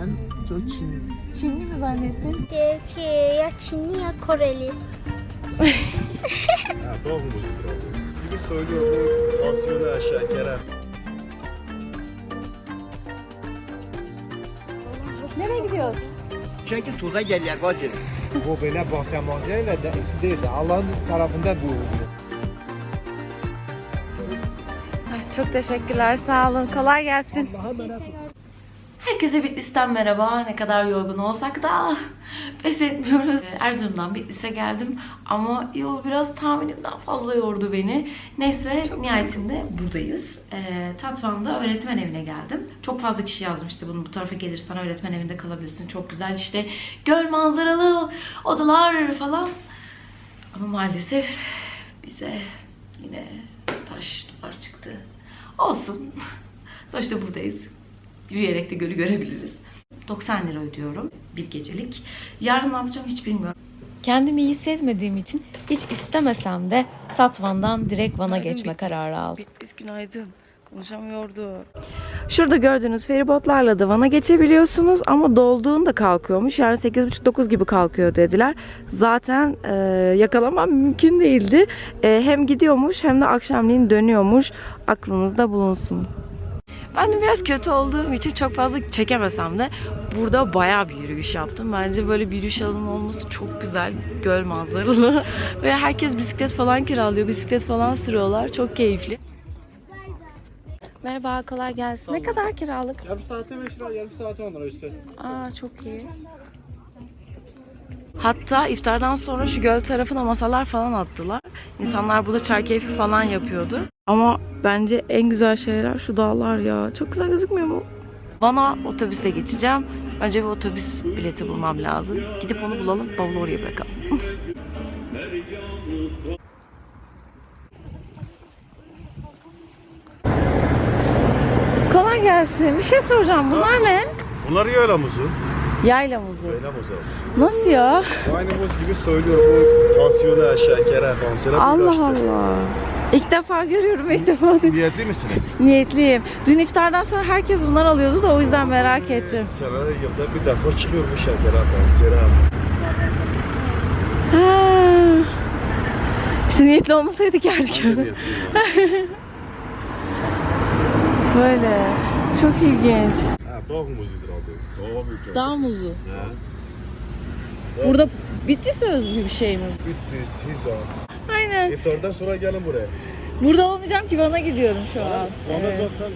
Ben çok Çinli. Çinli mi zannettin? Diyor ki ya Çinli ya Koreli. Ha, doğum muzudur abi. Gibi söylüyor bu tansiyonu aşağı Kerem. Nereye gidiyoruz? Çünkü tuza geliyor bacım. Bu böyle bahçe manzarayla da değil de Allah'ın tarafında bu. Ay, çok teşekkürler. Sağ olun. Kolay gelsin. Herkese Bitlis'ten merhaba. Ne kadar yorgun olsak da pes etmiyoruz. Erzurum'dan Bitlis'e geldim ama yol biraz tahminimden fazla yordu beni. Neyse nihayetinde buradayız. Ee, Tatvan'da öğretmen evine geldim. Çok fazla kişi yazmıştı bunu. Bu tarafa gelirsen öğretmen evinde kalabilirsin. Çok güzel işte göl manzaralı odalar falan. Ama maalesef bize yine taş duvar çıktı. Olsun. Sonuçta buradayız. Yürüyerek de gölü görebiliriz. 90 lira ödüyorum bir gecelik. Yarın ne yapacağım hiç bilmiyorum. Kendimi iyi hissetmediğim için hiç istemesem de Tatvan'dan direkt Van'a geçme kararı aldım. Bitlis günaydın. Konuşamıyordu. Şurada gördüğünüz feribotlarla da Van'a geçebiliyorsunuz ama dolduğunda kalkıyormuş. Yani 8.30-9 gibi kalkıyor dediler. Zaten e, yakalamam mümkün değildi. E, hem gidiyormuş hem de akşamleyin dönüyormuş. Aklınızda bulunsun. Ben de biraz kötü olduğum için çok fazla çekemesem de burada bayağı bir yürüyüş yaptım. Bence böyle bir yürüyüş alanı olması çok güzel. Göl manzaralı. Ve herkes bisiklet falan kiralıyor. Bisiklet falan sürüyorlar. Çok keyifli. Merhaba, kolay gelsin. Ne kadar kiralık? Yarım saate 5 lira, yarım saate 10 lira üstü. Aa çok iyi. Hatta iftardan sonra şu göl tarafına masalar falan attılar. İnsanlar burada çay keyfi falan yapıyordu. Ama bence en güzel şeyler şu dağlar ya. Çok güzel gözükmüyor mu? Van'a otobüse geçeceğim. Önce bir otobüs bileti bulmam lazım. Gidip onu bulalım, bavulu oraya bırakalım. Kolay gelsin. Bir şey soracağım. Bunlar ne? Bunlar yayla muzu. Yayla muzu. Yayla muzu. Nasıl ya? Aynı muz gibi söylüyor bu tansiyonu aşağı Kerem. Kansere Allah. Allah. İlk defa görüyorum, ilk defa duydum. Niyetli misiniz? Niyetliyim. Dün iftardan sonra herkes bunlar alıyordu da o yüzden merak ettim. Sene yılda bir defa çıkıyor bu şekere kansere. Ha. İşte niyetli olmasaydık yerdik. Böyle. Çok ilginç. Dağ muzudur abi. Dağ büyük. Dağ muzu. Ha. Burada Bitlis'e özgü bir şey mi? Bitti, Siza. Aynen. İftardan sonra gelin buraya. Burada olmayacağım ki Van'a gidiyorum şu an. Van'da Evet. zaten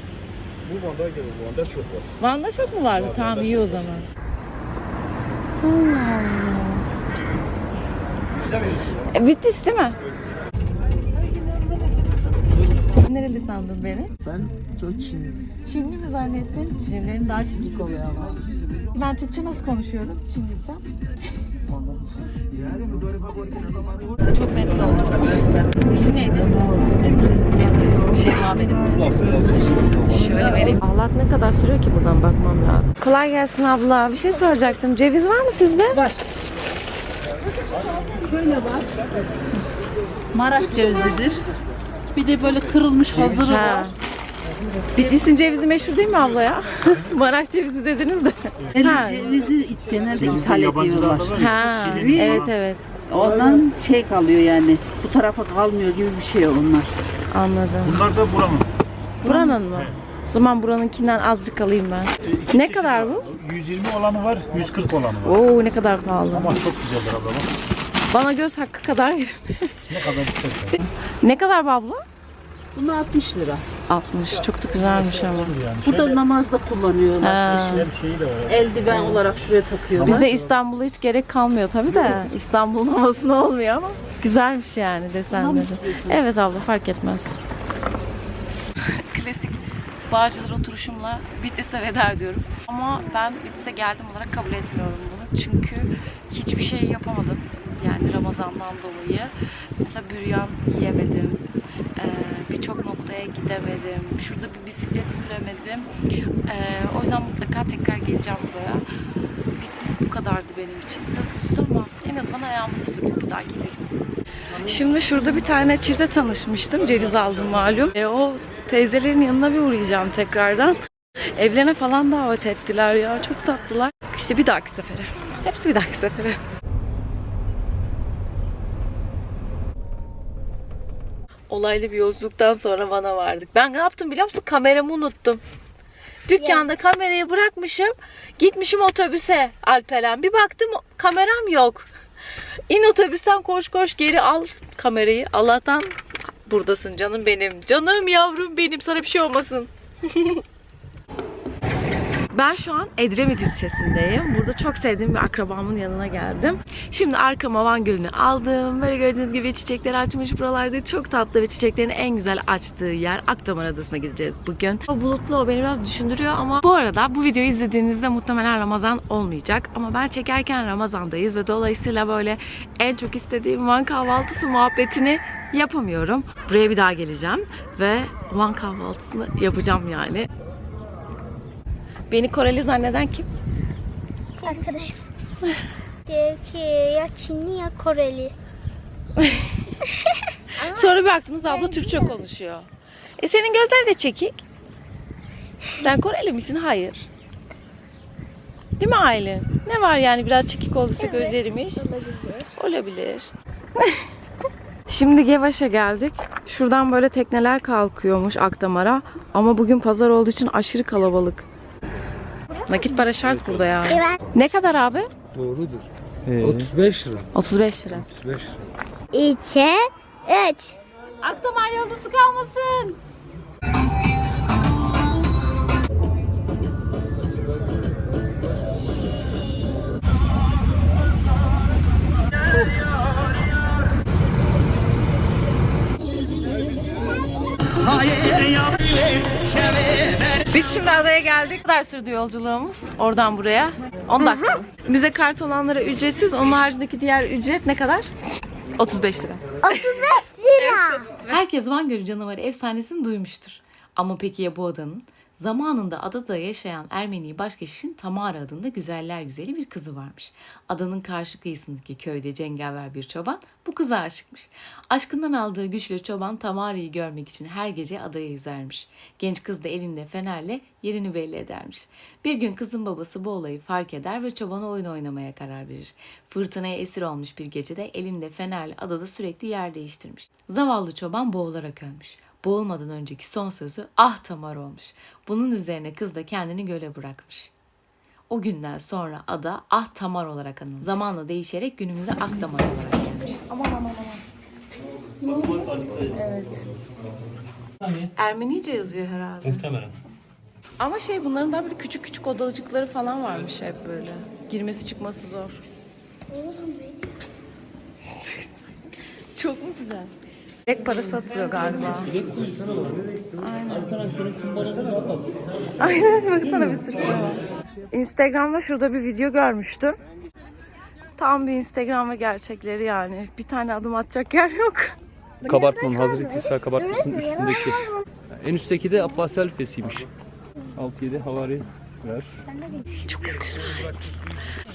bu Van'da gelin. Van'da çok var. Van'da çok mu vardı? Var, Tamam Van'da iyi o zaman. Allah Allah. E, Bitlis değil mi? Nereli sandın beni? Ben çok Çinli. Çinli mi zannettin? Çinlilerin daha çekik oluyor ama. Ben Türkçe nasıl konuşuyorum Çinliysem? Çok memnun oldum. İsim neydi? Şeyma benim. Şöyle vereyim. Allah ne kadar sürüyor ki buradan bakmam lazım. Kolay gelsin abla. Bir şey soracaktım. Ceviz var mı sizde? Var. Maraş cevizidir. Bir de böyle kırılmış hazırı Ha. var. Bitlis'in cevizi meşhur değil mi abla ya? Maraş cevizi dediniz de. Ha. Cevizi genelde ithal ediyorlar. Ha. Evet evet. Ondan şey kalıyor yani. Bu tarafa kalmıyor gibi bir şey onlar. Anladım. Bunlar da buranın. Buranın mı? O zaman buranınkinden azıcık alayım ben. İki Ne çeşit kadar var. bu? 120 olanı var, 140 olanı var. Oo ne kadar pahalı. Ama çok güzeldir abla bak. Bana göz hakkı kadar verin. Ne kadar istersen. ne kadar bu abla? Bunu 60 lira. 60. Çok da güzelmiş ama. Yani Bu da namazda kullanıyorlar. Ha. Her şeyi de var. Eldiven olarak şuraya takıyorlar. Bizde İstanbul'a hiç gerek kalmıyor tabii de. İstanbul'un havasında olmuyor ama güzelmiş yani desenleri. Evet abla fark etmez. Klasik Bağcılar oturuşumla Bitlis'e veda ediyorum. Ama ben Bitlis'e geldim olarak kabul etmiyorum bunu. Çünkü hiçbir şey yapamadım. Yani Ramazan'dan dolayı. Mesela büryan yiyemedim. Ee, Birçok noktaya gidemedim. Şurada bir bisiklet süremedim. Ee, o yüzden mutlaka tekrar geleceğim buraya. Bitlis bu kadardı benim için. Biraz üstü ama en azından ayağımıza sürdük. Bir daha geliriz. Şimdi şurada bir tane çiftle tanışmıştım. Ceviz aldım malum. E, o teyzelerin yanına bir uğrayacağım tekrardan. Evlerine falan davet ettiler ya. Çok tatlılar. İşte bir dahaki sefere. Hepsi bir dahaki sefere. Olaylı bir yolculuktan sonra Van'a vardık. Ben ne yaptım biliyor musun? Kameramı unuttum. Dükkanda kamerayı bırakmışım. Gitmişim otobüse Alperen. Bir baktım kameram yok. İn otobüsten koş koş geri al kamerayı. Allah'tan buradasın canım benim. Canım yavrum benim sana bir şey olmasın. Ben şu an Edremit ilçesindeyim. Burada çok sevdiğim bir akrabamın yanına geldim. Şimdi arkama Van Gölü'nü aldım. Böyle gördüğünüz gibi çiçekler açmış buralarda. Çok tatlı ve çiçeklerin en güzel açtığı yer Akdamar Adası'na gideceğiz bugün. O bulutlu o beni biraz düşündürüyor ama bu arada bu videoyu izlediğinizde muhtemelen Ramazan olmayacak. Ama ben çekerken Ramazan'dayız ve dolayısıyla böyle en çok istediğim Van kahvaltısı muhabbetini yapamıyorum. Buraya bir daha geleceğim ve Van kahvaltısını yapacağım yani. Beni Koreli zanneden kim? Arkadaşım. Diyor ki ya Çinli ya Koreli. Sonra bir baktınız abla Türkçe konuşuyor. E senin gözler de çekik. Sen Koreli misin? Hayır. Değil mi Aylin? Ne var yani biraz çekik olursa gözlerimiz? Olabilir. Şimdi Gevaş'a geldik. Şuradan böyle tekneler kalkıyormuş Akdamar'a. Ama bugün pazar olduğu için aşırı kalabalık. Nakit para şart burada ya. ben Ne kadar abi? Doğrudur. 35 lira. 35 lira. 35 lira. İçe üç. Akdamar yolcusu kalmasın. Biz şimdi adaya geldik. Ne kadar sürdü yolculuğumuz? Oradan buraya. 10 dakika. Müze kart olanlara ücretsiz. Onun haricindeki diğer ücret ne kadar? 35 lira. 35 lira. Herkes Van Gölü canavarı efsanesini duymuştur. Ama peki ya bu adanın? Zamanında adada yaşayan Ermeni başkeşişin Tamara adında güzeller güzeli bir kızı varmış. Adanın karşı kıyısındaki köyde cengaver bir çoban bu kıza aşıkmış. Aşkından aldığı güçlü çoban Tamara'yı görmek için her gece adaya yüzermiş. Genç kız da elinde fenerle yerini belli edermiş. Bir gün kızın babası bu olayı fark eder ve çobana oyun oynamaya karar verir. Fırtınaya esir olmuş bir gecede elinde fenerle adada sürekli yer değiştirmiş. Zavallı çoban boğularak ölmüş. Boğulmadan önceki son sözü ah Tamar olmuş. Bunun üzerine kız da kendini göle bırakmış. O günden sonra ada Ah Tamar olarak anılmış. Zamanla değişerek günümüze Ak Tamar olarak gelmiş. Aman aman aman. Evet. Ermenice yazıyor herhalde. Muhtemelen. Ama şey bunların daha böyle küçük küçük odacıkları falan varmış hep böyle. Girmesi çıkması zor. Çok mu güzel? Direkt parası atılıyor galiba. Aynen. Aynen baksana bir sürü şey. Instagram'da şurada bir video görmüştüm. Tam bir Instagram ve gerçekleri yani. Bir tane adım atacak yer yok. Kabartmanın Hazreti İsa kabartmasının üstündeki. En üstteki de Abbas Elfesi'ymiş. 6-7 havari ver. Çok güzel.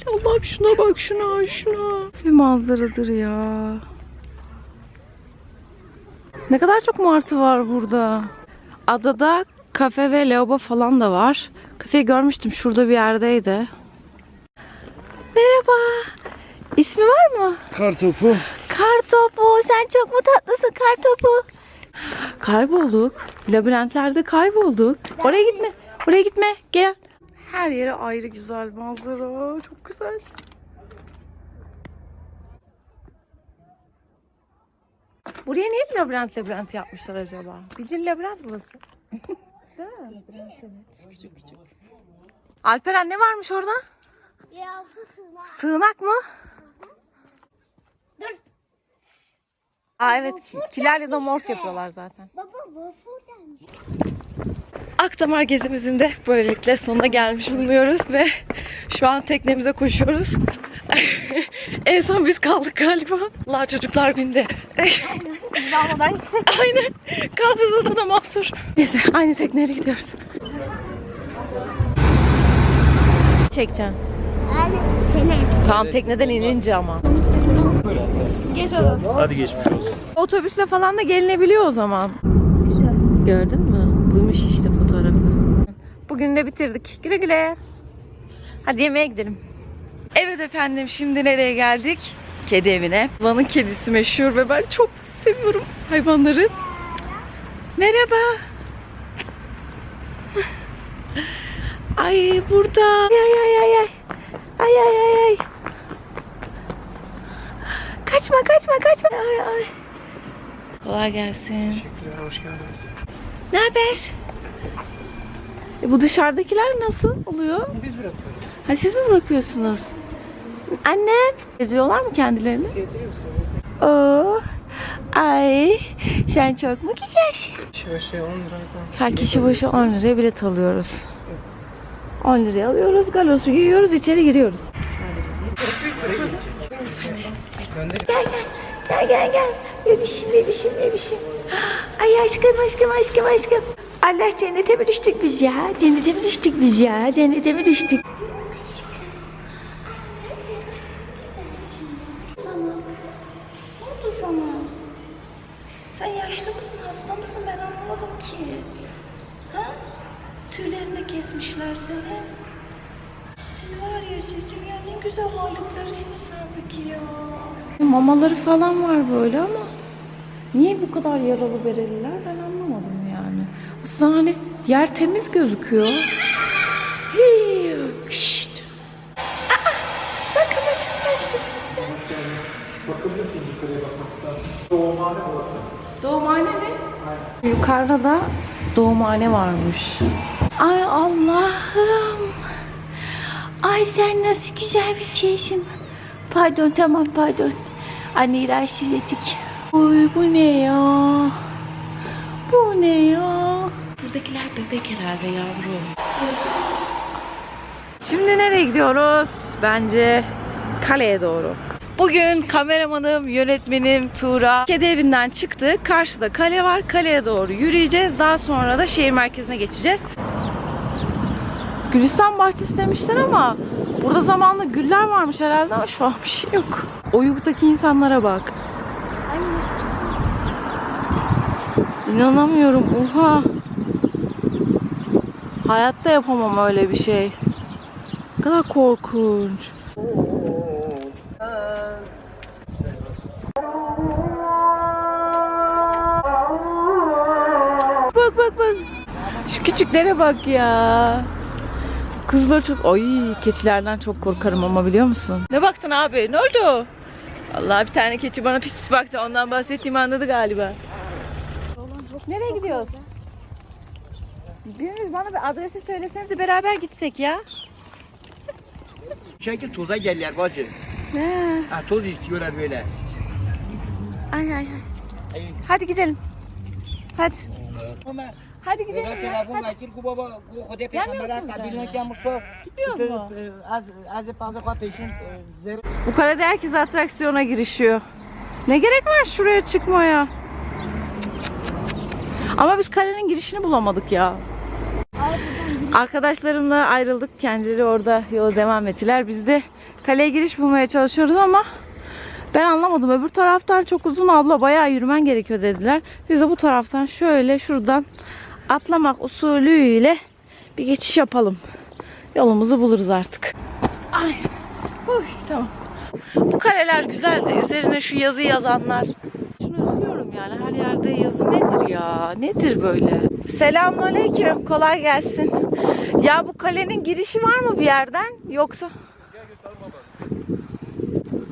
Allah'ım şuna bak şuna şuna. Nasıl bir manzaradır ya. Ne kadar çok martı var burada. Adada kafe ve lavabo falan da var. Kafeyi görmüştüm şurada bir yerdeydi. Merhaba. İsmi var mı? Kartopu. Kartopu sen çok mu tatlısın kartopu? Kaybolduk. Labirentlerde kaybolduk. Oraya gitme. Oraya gitme. Gel. Her yere ayrı güzel manzara. Çok güzel. Buraya niye labirent labirent yapmışlar acaba? Bildiğin labirent burası. Değil mi? Küçük küçük. Alperen ne varmış orada? Yeraltı sığınak. Sığınak mı? Dur. Aa evet ki. Kiler ya da mort yapıyorlar zaten. Baba waffle gelmiş. Akdamar gezimizin de böylelikle sonuna gelmiş bulunuyoruz ve şu an teknemize koşuyoruz. En son biz kaldık galiba. La çocuklar bindi. Aynen. Kaldığında da mahsur. Neyse aynı tekneyle gidiyoruz. Çekeceğim. Yani seni. Tamam tekneden inince ama. Hadi geçmiş olsun. Otobüsle falan da gelinebiliyor o zaman. Gördün mü? Buymuş işte fotoğrafı. Bu Bugün de bitirdik. Güle güle. Hadi yemeğe gidelim. Evet efendim şimdi nereye geldik? Kedi evine. Van'ın kedisi meşhur ve ben çok seviyorum hayvanları. Merhaba. Ay burada. Ay ay ay ay. Ay ay ay ay. Kaçma kaçma kaçma. Ay ay. Kolay gelsin. Teşekkürler, hoş geldiniz. Ne haber? E, bu dışarıdakiler nasıl oluyor? Biz bırakıyoruz. Ha siz mi bırakıyorsunuz? Annem. Ediyorlar mı kendilerini? Oo. Ay sen çok mu güzelsin? Şöyle şey 10 lira. Her kişi başı 10 liraya bilet alıyoruz. 10 liraya alıyoruz, galosu giyiyoruz, içeri giriyoruz. Gel gel gel. Bebişim bebişim bebişim. Ay aşkım aşkım aşkım aşkım. Allah cennete mi düştük biz ya? Cennete mi düştük biz ya? Cennete mi düştük? Ne oldu sana? Sen yaşlı mısın, hasta mısın ben anlamadım ki. Ha? Tüylerini kesmişler seni. Siz var ya siz dünyanın en güzel varlıklarısınız halbuki ya. Mamaları falan var böyle ama niye bu kadar yaralı bereliler ben anlamadım yani. Aslında hani yer temiz gözüküyor. Hii, şşt. Aa, bakın bakın bakın. Bakabilirsiniz yukarıya bakmak istersen. Doğumhane orası. Doğumhane mi? Yukarıda da doğumhane varmış. Ay Allah'ım. Ay sen nasıl güzel bir şeysin. Pardon tamam pardon. Rahatsız ettik. Oy bu ne ya? Bu ne ya? Buradakiler bebek herhalde yavrum. Şimdi nereye gidiyoruz? Bence kaleye doğru. Bugün kameramanım, yönetmenim Tuğra kedi evinden çıktı. Karşıda kale var. Kaleye doğru yürüyeceğiz. Daha sonra da şehir merkezine geçeceğiz. Gülistan bahçesi demişler ama burada zamanla güller varmış herhalde ama şu an bir şey yok. Oyuk'taki insanlara bak. İnanamıyorum. Oha. Hayatta yapamam öyle bir şey. Ne kadar korkunç. Bak bak bak. Şu küçüklere bak ya. Kızlar çok... Ay keçilerden çok korkarım ama biliyor musun? Ne baktın abi? Ne oldu? Allah bir tane keçi bana pis pis baktı. Ondan bahsettiğimi anladı galiba. Nereye gidiyoruz? Biriniz bana bir adresi söyleseniz de beraber gitsek ya. Çünkü toza gelirler bacı. Ne? Ha, toz istiyorlar böyle. Ay ay ay. Hadi gidelim. Hadi. Hadi gidelim ya. telefon açır ku baba ku kode Gelmiyorsunuz kabilme ki muso. Gitmiyoruz mu? Az az fazla kat peşin zer. Bu kalede herkes atraksiyona girişiyor. Ne gerek var şuraya çıkmaya? Ama biz kalenin girişini bulamadık ya. Arkadaşlarımla ayrıldık. Kendileri orada yola devam ettiler. Biz de kaleye giriş bulmaya çalışıyoruz ama ben anlamadım. Öbür taraftan çok uzun abla bayağı yürümen gerekiyor dediler. Biz de bu taraftan şöyle şuradan atlamak usulüyle bir geçiş yapalım. Yolumuzu buluruz artık. Ay. Uy, tamam. Bu kareler güzel de üzerine şu yazı yazanlar. Şunu üzülüyorum yani her yerde yazı nedir ya? Nedir böyle? Selamünaleyküm. Kolay gelsin. Ya bu kalenin girişi var mı bir yerden yoksa?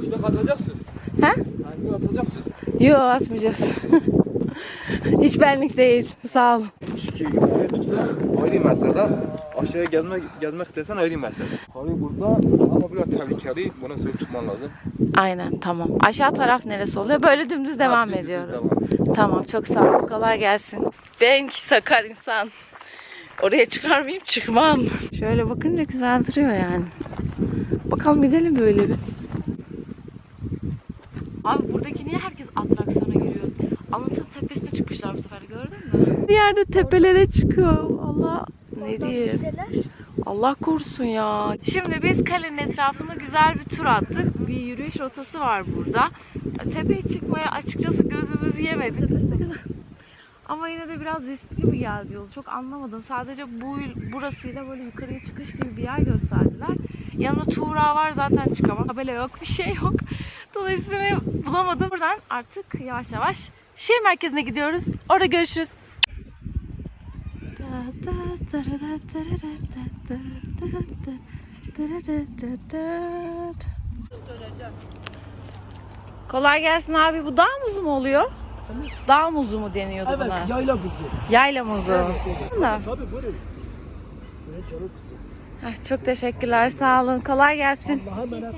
İşte katacaksın. He? Yani atacaksın. Yok atmayacağız. Hiç benlik değil. Sağ. İki yukarıya çıksa ayrı mesele. Aşağıya gelmek, gelmek desen ayrı mesele. Yukarı burada ama biraz tehlikeli. Buna sahip çıkman lazım. Aynen tamam. Aşağı taraf neresi oluyor? Böyle dümdüz devam Dümdüz ediyorum. devam. Tamam çok sağ ol. Kolay gelsin. Ben ki sakar insan. Oraya çıkar mıyım? Çıkmam. Şöyle bakınca güzel duruyor yani. Bakalım gidelim böyle bir. Abi buradaki niye herkes? Anıtın tepesine çıkmışlar bu sefer gördün mü? Bir yerde tepelere çıkıyor. Allah ne diyeyim. Allah korusun ya. Şimdi biz kalenin etrafında güzel bir tur attık. Bir yürüyüş rotası var burada. Tepeye çıkmaya açıkçası gözümüz yemedi. Tepesi güzel. Ama yine de biraz riskli gibi geldi yol. Çok anlamadım. Sadece bu burasıyla böyle yukarıya çıkış gibi bir yer gösterdiler. Yanımda Tuğra var zaten çıkamam. Tabela yok, bir şey yok. Dolayısıyla bulamadım. Buradan artık yavaş yavaş şehir merkezine gidiyoruz. Orada görüşürüz. Kolay gelsin abi. Bu dağ muzu mu oluyor? Dağ muzu mu deniyordu Evet, buna? yayla buzu. Yayla muzu. Da. Tabii buyurun. Çabuk. Ay, çok teşekkürler. Sağ olun. Kolay gelsin. Allah'a emanet olun.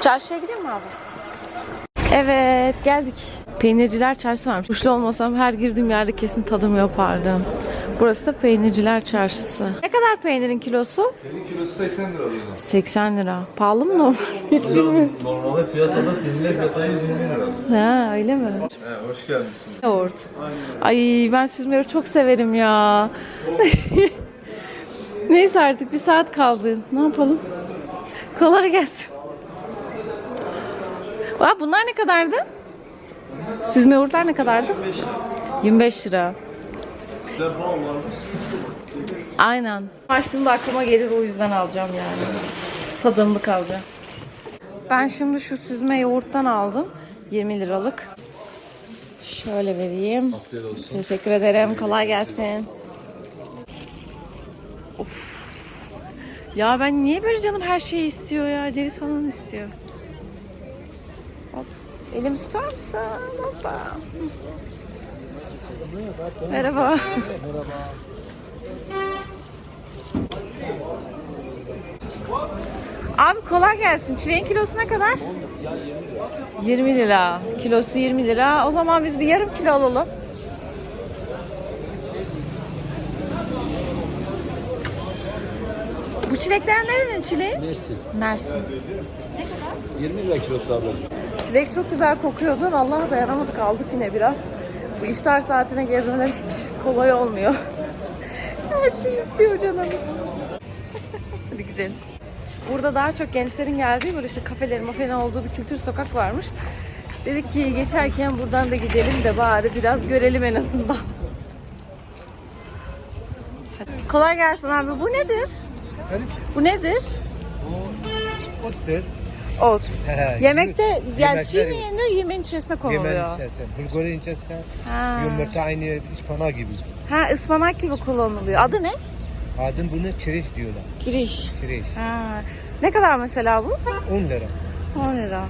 Çarşıya gidiyor mu abi? Evet geldik. Peynirciler çarşısı varmış. Kuşlu olmasam her girdiğim yerde kesin tadım yapardım. Burası da peynirciler çarşısı. Ne kadar peynirin kilosu? Senin kilosu 80 lira diyorlar. 80 lira. Pahalı mı normal? Hiç bilmiyorum. Normalde piyasada peynirler fiyatı 120 lira. Ha öyle mi? He, hoş gelmişsin. Yoğurt. Ay ben süzme yoğurt çok severim ya. Neyse artık bir saat kaldı. Ne yapalım? Kolay gelsin. Aa, bunlar ne kadardı? Süzme yoğurtlar ne kadardı? 25 lira. Aynen. Açtığımda aklıma gelir o yüzden alacağım yani. Tadımlık alacağım. Ben şimdi şu süzme yoğurttan aldım. 20 liralık. Şöyle vereyim. Teşekkür ederim. Kolay gelsin. Of. Ya ben niye böyle canım her şeyi istiyor ya? Ceviz falan istiyor. Hop. Elimi tutar mısın? Hoppa. Merhaba. Abi kolay gelsin. Çileğin kilosu ne kadar? 20 lira. Kilosu 20 lira. O zaman biz bir yarım kilo alalım. Bu çilekler nerenin çileği? Mersin. Mersin. 20 lira kilosu ablacığım. Çilek çok güzel kokuyordu. Vallahi dayanamadık aldık yine biraz. Bu iftar saatine gezmeler hiç kolay olmuyor. Her şey istiyor canım. Hadi gidelim. Burada daha çok gençlerin geldiği böyle işte kafelerin mafelerin olduğu bir kültür sokak varmış. Dedik ki geçerken buradan da gidelim de bari biraz görelim en azından. Kolay gelsin abi. Bu nedir? Bu nedir? Ottur. Ot. Yemekte yani çiğ mi yeniyor, yemeğin içerisine Yemeğin konuluyor. içerisinde. Bulgurun içerisinde Ha. yumurta aynı ıspanak gibi. ha ıspanak gibi kullanılıyor. Adı ne? Adın bunu kireç diyorlar. Giriş. Kireç. Ha. Ne kadar mesela bu? 10 lira. 10 lira.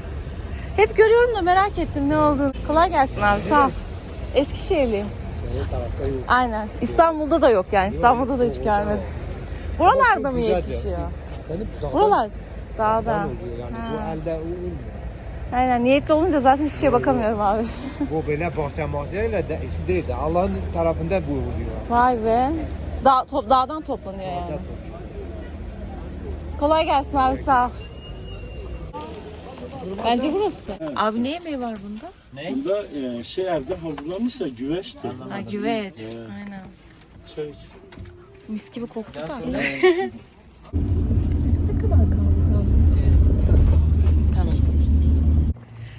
Hep görüyorum da merak ettim ne olduğunu. Kolay gelsin abi sağ ol. Eskişehirliyim. Aynen. İstanbul'da da yok yani. İstanbul'da da hiç görmedim. Buralarda mı yetişiyor? Benim Dağda. oluyor yani. Bu Ha. elde olmuyor. Aynen niyetli olunca zaten hiçbir şeye bakamıyorum abi. Bu böyle bahçe mahzeyle de işi değil de Allah'ın tarafında bu oluyor. Vay be. Dağ, top, dağdan toplanıyor yani. Kolay gelsin abi sağ ol. Bence burası. Abi ne yemeği var bunda? Bunda e, şey evde hazırlanmış ya güveçti. Ha güveç. Aynen. Çay. Mis gibi koktu da.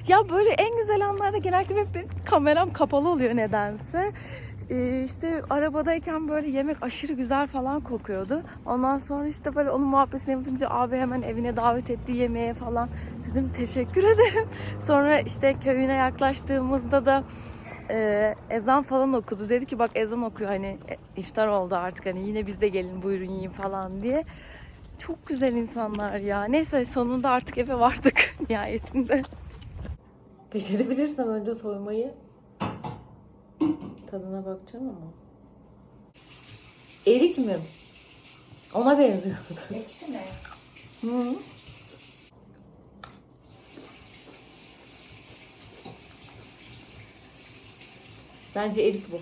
Ya böyle en güzel anlarda genellikle hep benim kameram kapalı oluyor nedense. Ee, işte arabadayken böyle yemek aşırı güzel falan kokuyordu. Ondan sonra işte böyle onun muhabbetini yapınca abi hemen evine davet etti yemeğe falan. Dedim teşekkür ederim. Sonra işte köyüne yaklaştığımızda da e, ezan falan okudu. Dedi ki bak ezan okuyor hani e, iftar oldu artık hani yine biz de gelin buyurun yiyin falan diye. Çok güzel insanlar ya. Neyse sonunda artık eve vardık nihayetinde. Becerebilirsem önce soymayı tadına bakacağım ama. Erik mi? Ona benziyor. Ekşi mi? Hı. Bence erik bu.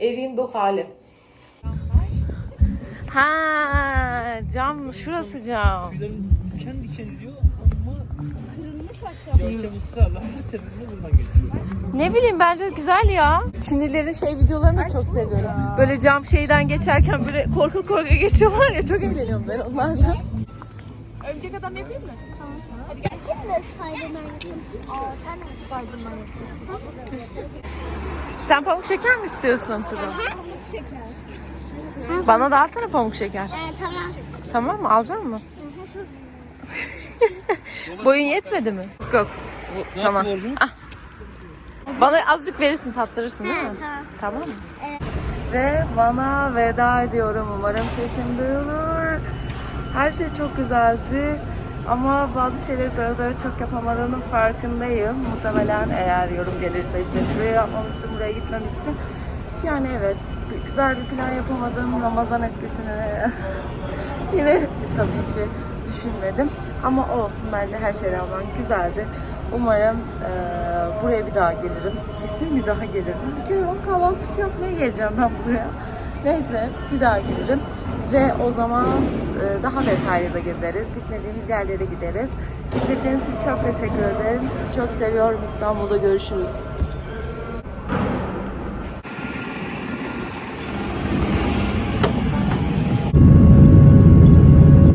Eriğin bu hali. Ha, cam şurası cam. Kendi kendi diyor ama kırılmış aşağı. Görkem ısrarla her seferinde buradan geçiyor. Ne bileyim bence güzel ya. Çinlilerin şey videolarını çok seviyorum. Böyle cam şeyden geçerken böyle korku korku geçiyorlar ya çok eğleniyorum ben onlarla. Örümcek adam yapayım mı? Hadi gel. Kim de Spiderman yapayım? Aa sen de Spiderman yapıyorsun. Sen pamuk şeker mi istiyorsun Turu? Pamuk şeker. Bana da alsana pamuk şeker. Ee, tamam. Tamam mı? Alacak mı? Boyun yetmedi mi? Yok. Bu sana. Ah. Bana azıcık verirsin, tattırırsın değil mi? tamam. Tamam mı? Evet. Ve bana veda ediyorum. Umarım sesim duyulur. Her şey çok güzeldi. Ama bazı şeyleri doğru doğru çok yapamadığının farkındayım. Muhtemelen eğer yorum gelirse işte şuraya yapmamışsın, buraya gitmemişsin. Yani evet, güzel bir plan yapamadım. Ramazan etkisini yine tabii ki düşünmedim. Ama olsun bence her şeye rağmen güzeldi. Umarım eee, buraya bir daha gelirim. Kesin bir daha gelirim. Onun kahvaltısı yapmaya geleceğim ben buraya. Neyse bir daha gelirim. Ve o zaman eee, daha detaylı da gezeriz. Gitmediğimiz yerlere gideriz. İzlediğiniz için çok teşekkür ederim. Sizi çok seviyorum. İstanbul'da görüşürüz.